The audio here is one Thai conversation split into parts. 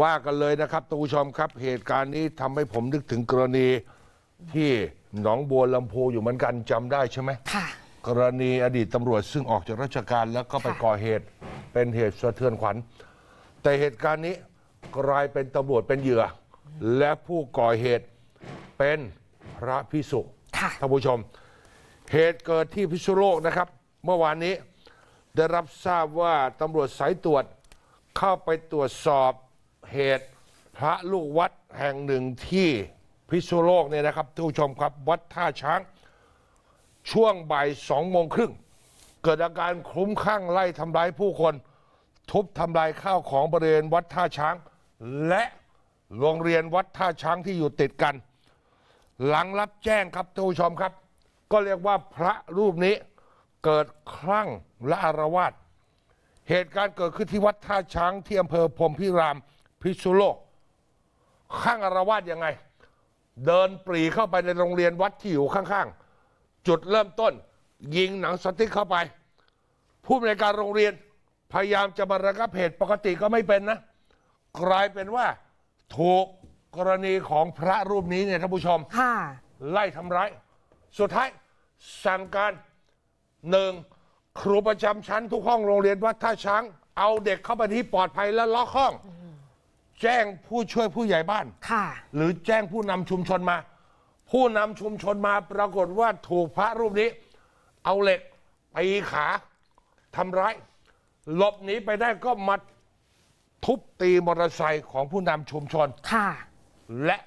ว่ากันเลยนะครับท่านผู้ชมครับ เหตุการณ์นี้ทำให้ผมนึกถึงกรณีที่หนองบัวลำพูอยู่เหมือนกันจำได้ใช่ไหม ค่ะ กรณีอดีตตำรวจซึ่งออกจากราชการแล้วก็ไปค่ะ ก่อเหตุ เป็นเหตุสะเทือนขวัญ แต่เหตุการณ์นี้กลายเป็นตำรวจเป็นเหยื่อและผู้ก่อเหตุเป็นพระพิสุ ค่ะ ท่านผู้ชม เหตุเกิดที่พิษณุโลกนะครับ เมื่อวานนี้ได้รับทราบว่าตำรวจสายตรวจเข้าไปตรวจสอบ เหตุพระลูกวัดแห่งหนึ่งที่พิษณุโลกเนี่ยนะครับท่านผู้ชมครับวัดท่าช้าง ช่วงบ่ายสองโมงครึ่ง เกิดอาการคลุ้มคลั่งไล่ทำร้ายผู้คน ทุบทำลายข้าวของบริเวณวัดท่าช้าง และโรงเรียนวัดท่าช้างที่อยู่ติดกัน หลังรับแจ้งครับท่านผู้ชมครับ ก็เรียกว่าพระรูปนี้เกิดคลั่งและอารวาสเหตุการณ์เกิดขึ้นที่วัดท่าช้างที่อำเภอพรมพิราม พิษณุโลกคลั่งอารวาสยังไง เดินปรีเข้าไปในโรงเรียนวัดที่อยู่ข้างๆ จุดเริ่มต้น ยิงหนังสติ๊กเข้าไป ผู้อำนวยการโรงเรียนพยายามจะมาระงับเหตุปกติก็ไม่เป็นนะ กลายเป็นว่าถูกกรณีของพระรูปนี้เนี่ยท่านผู้ชม ค่ะ ไล่ทำร้าย สุดท้ายสั่งการหนึ่งครูประจำชั้นทุกห้องโรงเรียนวัดท่าช้าง เอาเด็กเข้าไปที่ปลอดภัยและล็อกห้อง แจ้งผู้ช่วยผู้ใหญ่บ้าน ค่ะ หรือแจ้งผู้นำชุมชนมา ผู้นำชุมชนมาปรากฏว่าถูกพระรูปนี้ เอาเหล็กตีขาทำร้าย หลบหนีไปได้ก็มาทุบตีมอเตอร์ไซค์ของผู้นำชุมชน ค่ะ และ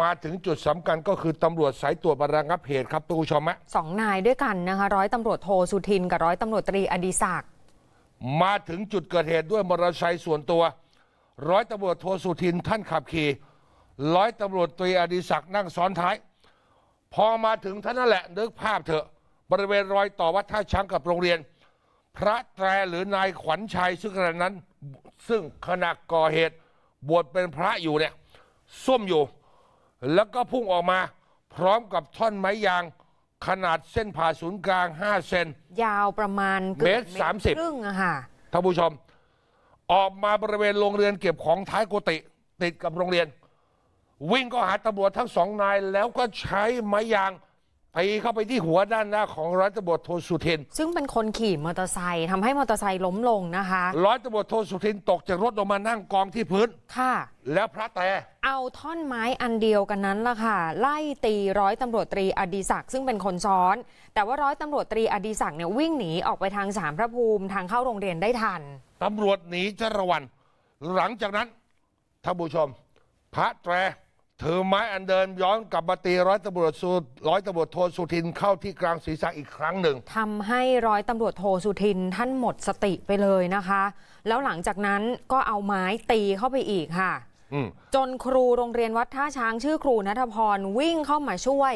มาถึงจุดสำคัญก็คือตำรวจสายตรวจมาระงับเหตุครับทุกผู้ชมฮะ สองนายด้วยกันนะคะ ร้อยตำรวจโทสุทินกับร้อยตำรวจตรีอดิศักดิ์ มาถึงจุดเกิดเหตุด้วยมอเตอร์ไซค์ส่วนตัว ร้อยตำรวจโทสุทินท่านขับขี่ร้อยตำรวจตรีอดิศักดิ์นั่งซ้อนท้าย พอมาถึงท่านนั่นแหละนึกภาพเถอะ บริเวณรอยต่อวัดท่าช้างกับโรงเรียน พระแตรหรือนายขวัญชัยซึ่งขณะนั้น ซึ่งขณะก่อเหตุ บวชเป็นพระอยู่เนี่ยส้มอยู่ แล้วก็พุ่งออกมาพร้อมกับท่อนไม้ยางขนาดเส้นผ่าศูนย์กลาง 5 เซนยาวประมาณกือบเมตรสามสิบครึ่งอะค่ะท่านผู้ชม ออกมาบริเวณโรงเรียนเก็บของท้ายกุฏิติดกับโรงเรียน วิ่งก็หาตำรวจทั้งสองนายแล้วก็ใช้ไม้ยาง ตีเข้าไปที่หัวด้านหน้าของร้อยตำรวจโทสุทินซึ่งเป็นคนขี่มอเตอร์ไซค์ทำให้มอเตอร์ไซค์ล้มลงนะคะ ร้อยตำรวจโทสุทินตกจากรถลงมานั่งกองที่พื้น ค่ะ แล้วพระแต่ เอาท่อนไม้อันเดียวกันนั้นล่ะค่ะ ไล่ตีร้อยตำรวจตรีอดีศักดิ์ซึ่งเป็นคนซ้อน แต่ว่าร้อยตำรวจตรีอดีศักดิ์เนี่ยวิ่งหนีออกไปทางสามพระภูมิทางเข้าโรงเรียนได้ทัน ตำรวจหนีจระวัน หลังจากนั้นท่านผู้ชม พระแตร ถือไม้อันเดิมย้อนกลับมาตีร้อยตำรวจสุร้อยตำรวจโทสุทินเข้าที่กลางศีรษะอีกครั้งหนึ่งทำให้ร้อยตำรวจโทสุทินท่านหมดสติไปเลยนะคะ แล้วหลังจากนั้นก็เอาไม้ตีเข้าไปอีกค่ะอืมจนครูโรงเรียนวัดท่าช้างชื่อครูนัทพรวิ่งเข้ามาช่วย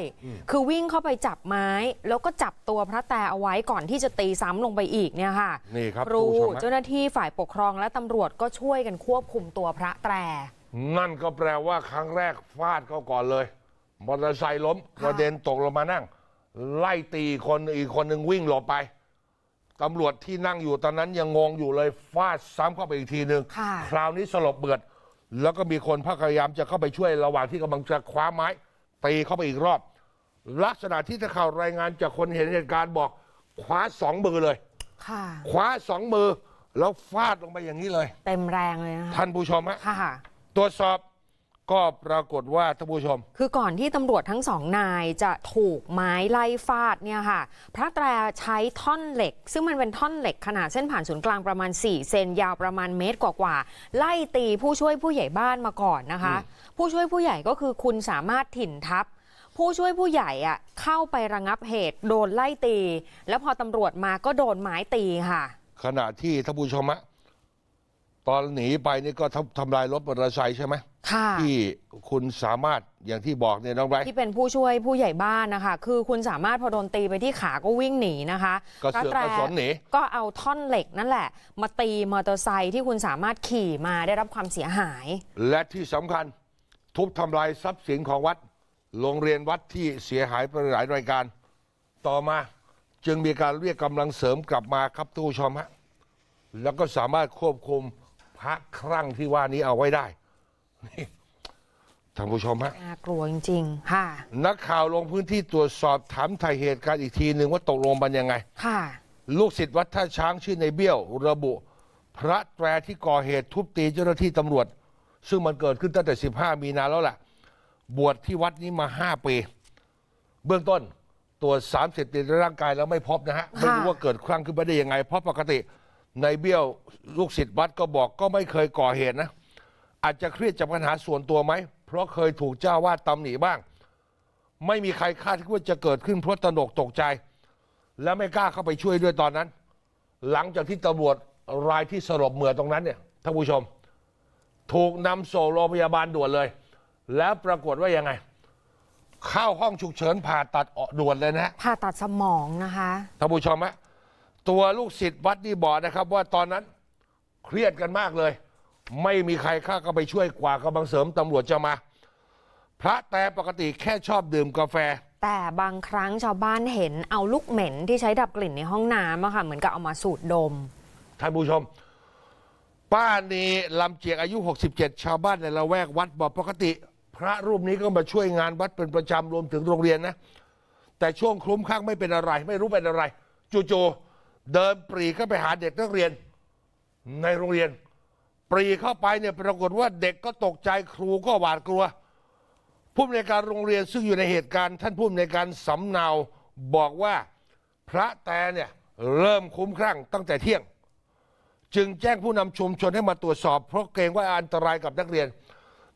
คือวิ่งเข้าไปจับไม้ แล้วก็จับตัวพระแต่เอาไว้ก่อนที่จะตีซ้ำลงไปอีกเนี่ยค่ะนี่ครับครูท่านผู้ชมฮะเจ้าหน้าที่ฝ่ายปกครองและตำรวจก็ช่วยกันควบคุมตัวพระแตร นั่นก็แปลว่าครั้งแรกฟาดเขาก่อนเลย มอเตอร์ไซค์ล้มกระเด็นตกลงมานั่ง ไล่ตีคนอีกคนหนึ่งวิ่งหลบไปตำรวจที่นั่งอยู่ตอนนั้นยังงงอยู่เลยฟาดซ้ำเข้าไปอีกทีหนึ่งค่ะคราวนี้สลบเบือด แล้วก็มีคนพยายามจะเข้าไปช่วยระหว่างที่กำลังจะคว้าไม้ตีเข้าไปอีกรอบ ลักษณะที่ถ้าข่าวรายงานจากคนเห็นเหตุการณ์บอกคว้าสองมือเลยค่ะคว้าสองมือแล้วฟาดลงไปอย่างนี้เลย เต็มแรงเลยนะคะท่านผู้ชมฮะค่ะ ตรวจสอบก็ปรากฏว่าท่านผู้ชม คือก่อนที่ตำรวจทั้งสองนายจะถูกไม้ไล่ฟาดเนี่ยค่ะ พระแตรใช้ท่อนเหล็ก ซึ่งมันเป็นท่อนเหล็กขนาดเส้นผ่านศูนย์กลางประมาณ 4 เซนยาวประมาณเมตรกว่าๆไล่ตีผู้ช่วยผู้ใหญ่บ้านมาก่อนนะคะ ผู้ช่วยผู้ใหญ่ก็คือคุณสามารถถิ่นทัพ ผู้ช่วยผู้ใหญ่อะเข้าไประงับเหตุ โดนไล่ตี แล้วพอตำรวจมาก็โดนไม้ตีค่ะ ขณะที่ท่านผู้ชมฮะ ตอนหนีไปนี่ก็ทำทำลายรถมอเตอร์ไซค์ใช่ไหมค่ะ ที่คุณสามารถอย่างที่บอกเนี่ยน้องไบรท์ ที่เป็นผู้ช่วยผู้ใหญ่บ้านนะคะ คือคุณสามารถพอโดนตีไปที่ขาก็วิ่งหนีนะคะกระเสือกพแตกระสนหนี ก็เอาท่อนเหล็กนั่นแหละ มาตีมอเตอร์ไซค์ที่คุณสามารถขี่มาได้รับความเสียหาย และที่สำคัญทุบทำลายทรัพย์สินของวัด โรงเรียนวัดที่เสียหายไปหลายรายการ ต่อมาจึงมีการเรียกกำลังเสริมกลับมาครับทุกผู้ชมฮะแล้วก็สามารถควบคุม พระครั่งที่ว่านี้เอาไว้ได้นี่ท่านผู้ชมฮะ น่ากลัวจริง ๆ ค่ะ นักข่าวลงพื้นที่ตรวจสอบถามไถ่เหตุการณ์อีกทีหนึ่งว่าตกลงมันยังไง ค่ะ ลูกศิษย์วัดท่าช้างชื่อในเบี้ยว ระบุ พระแตรที่ก่อเหตุทุบตีเจ้าหน้าที่ตำรวจ ซึ่งมันเกิดขึ้นตั้งแต่ 15 มีนาแล้วล่ะ บวชที่วัดนี้มา 5 ปี เบื้องต้นตรวจสารเสพติดในร่างกายแล้วไม่พบนะฮะ ไม่รู้ว่าเกิดคลั่งขึ้นมาได้ยังไง เพราะปกติ ในเบี้ยวลูกศิษย์วัดก็บอกก็ไม่เคยก่อเหตุนะ อาจจะเครียดจากปัญหาส่วนตัวไหม เพราะเคยถูกเจ้าวาดตำหนิบ้าง ไม่มีใครคาดคิดว่าจะเกิดขึ้นเพราะตระหนกตกใจ และไม่กล้าเข้าไปช่วยด้วยตอนนั้น หลังจากที่ตำรวจรายที่สลบเหมือตรงนั้นเนี่ยท่านผู้ชม ถูกนำส่งโรงพยาบาลด่วนเลย แล้วปรากฏว่ายังไง เข้าห้องฉุกเฉินผ่าตัดออกด่วนเลยนะฮะผ่าตัดสมองนะคะท่านผู้ชมฮะ ตัวลูกศิษย์วัดนี่บอกนะครับ ว่าตอนนั้นเครียดกันมากเลย ไม่มีใครเข้าก็ไปช่วยกว่ากำลังเสริมตำรวจจะมา พระแต่ปกติแค่ชอบดื่มกาแฟ แต่บางครั้งชาวบ้านเห็นเอาลูกเหม็นที่ใช้ดับกลิ่นในห้องน้ำอะค่ะเหมือนกับเอามาสูดดม ท่านผู้ชม ป้านีลำเจียกอายุ 67 ชาวบ้านในละแวกวัดบอกปกติ พระรูปนี้ก็มาช่วยงานวัดเป็นประจำรวมถึงโรงเรียนนะ แต่ช่วงคลุ้มคลั่งไม่เป็นอะไร ไม่รู้เป็นอะไรจู่ๆ เดินปรีเข้าไปหาเด็กนักเรียน ในโรงเรียน ปรีเข้าไปเนี่ยปรากฏว่าเด็กก็ตกใจครูก็หวาดกลัว ผู้อำนวยการโรงเรียนซึ่งอยู่ในเหตุการณ์ ท่านผู้อำนวยการสำเนาบอกว่าพระแต่เนี่ยเริ่มคุ้มคลั่งตั้งแต่เที่ยง จึงแจ้งผู้นำชุมชนให้มาตรวจสอบ เพราะเกรงว่าอันตรายกับนักเรียน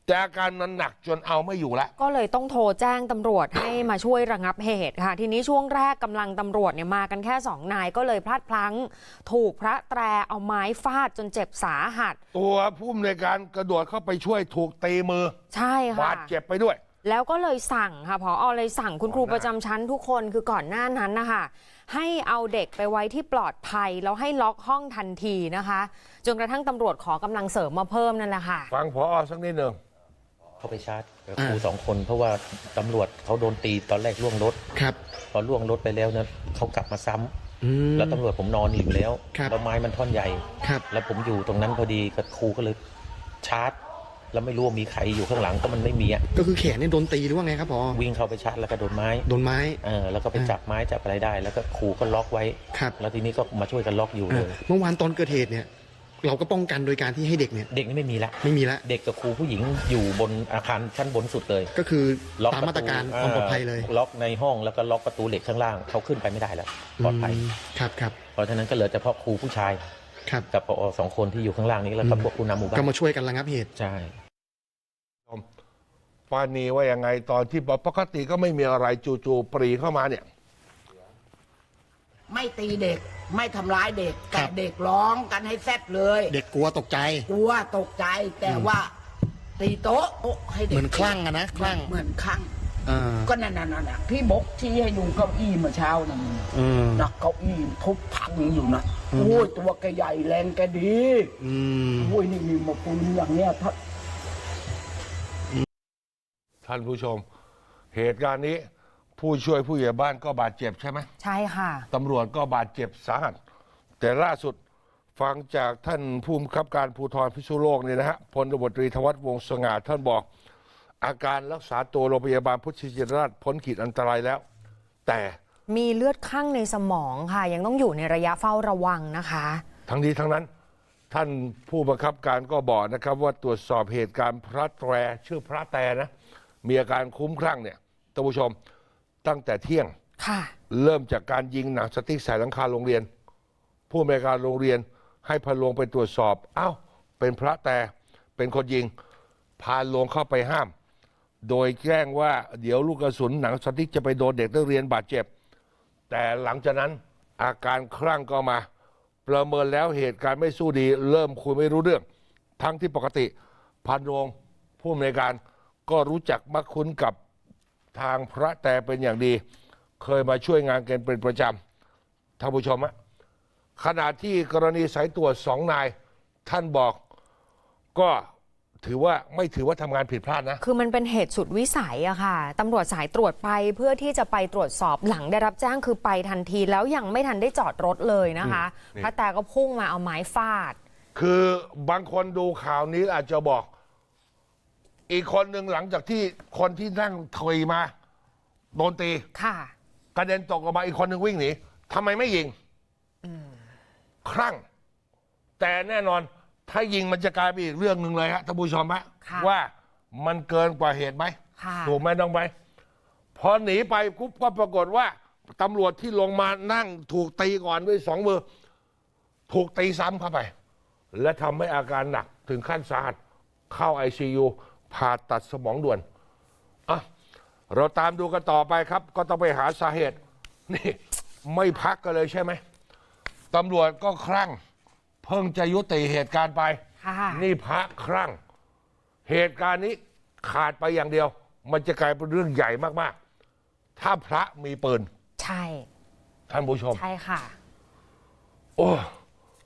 แต่อาการมันหนักจนเอาไม่อยู่แล้ว ก็เลยต้องโทรแจ้งตำรวจให้มาช่วยระงับเหตุค่ะ ทีนี้ช่วงแรกกำลังตำรวจเนี่ยมากันแค่สองนายก็เลยพลาดพลั้ง ถูกพระแตรเอาไม้ฟาดจนเจ็บสาหัส ตัวผู้อำนวยการกระโดดเข้าไปช่วยถูกตีมือใช่บาค่ะดเจ็บไปด้วย แล้วก็เลยสั่งค่ะพออเลยสั่งคุณครูประจำชั้นทุกคนคือก่อนหน้านั้นนะคะให้เอาเด็กไปไว้ที่ปลอดภัย แล้วให้ล็อกห้องทันทีนะคะ จนกระทั่งตำรวจขอกำลังเสริมมาเพิ่มนั่นแหละค่ะ ฟังพอสักนิดหนึ่ง เข้าไปชาร์จกับครูสองคน เพราะว่าตำรวจเขาโดนตีตอนแรกล่วงรถครับพอล่วงรถไปแล้วเนี่ยเขากลับมาซ้ำอืมแล้วตำรวจผมนอนอยู่แล้วครับแล้วไม้มันท่อนใหญ่ครับ แล้วผมอยู่ตรงนั้นพอดีกับครูก็เลยชาร์จ แล้วไม่รู้ว่ามีใครอยู่ข้างหลังก็มันไม่มีอะก็คือแขนเนี่ยโดนตีหรือว่าไงครับพอวิ่งเข้าไปชาร์จแล้วก็โดนไม้โดนไม้ เออแล้วก็ไปจับไม้จับอะไรได้ แล้วก็ครูก็ล็อกไว้ ครับ แล้วทีนี้ก็มาช่วยกันล็อกอยู่เลอ่ายเมื่อวานตอนเกิดเหตุเนี่ย เราก็ป้องกันโดยการที่ให้เด็กเนี่ยเด็กนี่ไม่มีละไม่มีละเด็กกับครูผู้หญิงอยู่บนอาคารชั้นบนสุดเลย ก็คือล็อกตามปะมาตรการอ่ความปลอดภัยเลยล็อกในห้องแล้วก็ล็อกประตูเหล็กข้างล่างเขาขึ้นไปไม่ได้แล้วปลอดภัยมครับครับเพราะฉะนั้นก็เหลือเฉพาะครูผู้ชายครับกับปอสองคนที่อยู่ข้างล่างนี้แล้วก็พวกผู้นำหมู่บ้าก็นมาช่วยกันระงับเหตุใช่ป้านีว่ายังไงตอนที่บอกปกติก็ไม่มีอะไรจู่ๆปรีเข้ามาเนี่ย ไม่ตีเด็ก ไม่ทำร้ายเด็ก ครัแต่บ เด็กร้องกันให้แซดเลย เด็กกลัวตกใจ กลัวตกใจแต่ว่า ตีโต๊ะโต๊ะให้เด็กเหมือนคลั่งอะนะคลั่ง เหมือนคลั่งอ่าก็นั่นน่ะน่ะพี่บกชี้ให้ดูเก้าอี้เมื่อเช้านั่นอืมนะเก้าอี้ทุบพังอยู่นะอืม โอ้ยตัวแกใหญ่แรงแกดีอืม โอ้ยนี่มีมาปูนอย่างเนี้ยถ้า ท่านผู้ชม เหตุการณ์นี้ ผู้ช่วยผู้ใหญ่บ้านก็บาดเจ็บใช่ไหมใช่ค่ะ ตำรวจก็บาดเจ็บสาหัสแต่ล่าสุดฟังจากท่านผู้บังคับการภูธรพิษณุโลกเนี่ยนะฮะพลตบตรีธวัฒน์วงศ์สง่าท่านบอก อาการรักษาตัวโรงพยาบาลพุทธชินราชพ้นขีดอันตรายแล้ว แต่มีเลือดข้างในสมองค่ะ ยังต้องอยู่ในระยะเฝ้าระวังนะคะ ทั้งนี้ทั้งนั้น ท่านผู้บังคับการก็บอกนะครับ ว่าตรวจสอบเหตุการณ์พระแตรชื่อพระแตรนะมีอาการคุ้มคลั่งเนี่ยท่านผู้ชม ตั้งแต่เที่ยง ค่ะ เริ่มจากการยิงหนังสติ๊กใส่หลังคาโรงเรียน ผู้อำนวยการโรงเรียนให้พาลงไปตรวจสอบเอ้าเป็นพระแต่เป็นคนยิง พาลงเข้าไปห้าม โดยแจ้งว่าเดี๋ยวลูกกระสุนหนังสติ๊กจะไปโดนเด็กนักเรียนบาดเจ็บ แต่หลังจากนั้นอาการคลั่งก็มา ประเมินแล้วเหตุการณ์ไม่สู้ดี เริ่มคุยไม่รู้เรื่อง ทั้งที่ปกติพันโรงผู้อำนวยการก็รู้จักมักคุ้นกับ ทางพระแต่เป็นอย่างดี เคยมาช่วยงานกันเป็นประจำท่านผู้ชมฮะขณะที่กรณีสายตรวจสองนาย ท่านบอกก็ถือว่าไม่ถือว่าทำงานผิดพลาดนะ คือมันเป็นเหตุสุดวิสัยอะค่ะตำรวจสายตรวจไปเพื่อที่จะไปตรวจสอบหลังได้รับแจ้งคือไปทันทีแล้วยังไม่ทันได้จอดรถเลยนะคะนี่ พระแต่ก็พุ่งมาเอาไม้ฟาด คือบางคนดูข่าวนี้อาจจะบอก อีกคนหนึ่งหลังจากที่คนที่นั่งเทยมาโดนตีค่ะ กระเด็นตกออกมาอีกคนหนึ่งวิ่งหนีทำไมไม่ยิงครั่ง แต่แน่นอน ถ้ายิงมันจะกลายเป็นอีกเรื่องหนึ่งเลยฮะท่านผู้ชมฮะค่ะว่ามันเกินกว่าเหตุไหมค่ะ ถูกไหมน้องไปพอหนีไปปุ๊บก็ปรากฏว่าตำรวจที่ลงมานั่งถูกตีก่อนด้วยสองมือ ถูกตีซ้ำเข้าไป และทำให้อาการหนักถึงขั้นสาหัสเข้าไอซียู ผ่าตัดสมองด่วนอะเราตามดูกันต่อไปครับ ก็ต้องไปหาสาเหตุ นี่ ไม่พักกันเลยใช่ไหมตำรวจก็คลั่ง เพิ่งจะยุติเหตุการณ์ไป ค่ะ นี่พระครั่ง เหตุการณ์นี้ขาดไปอย่างเดียว มันจะกลายเป็นเรื่องใหญ่มากๆ ถ้าพระมีปืน ใช่ ท่านผู้ชม ใช่ค่ะ โอ้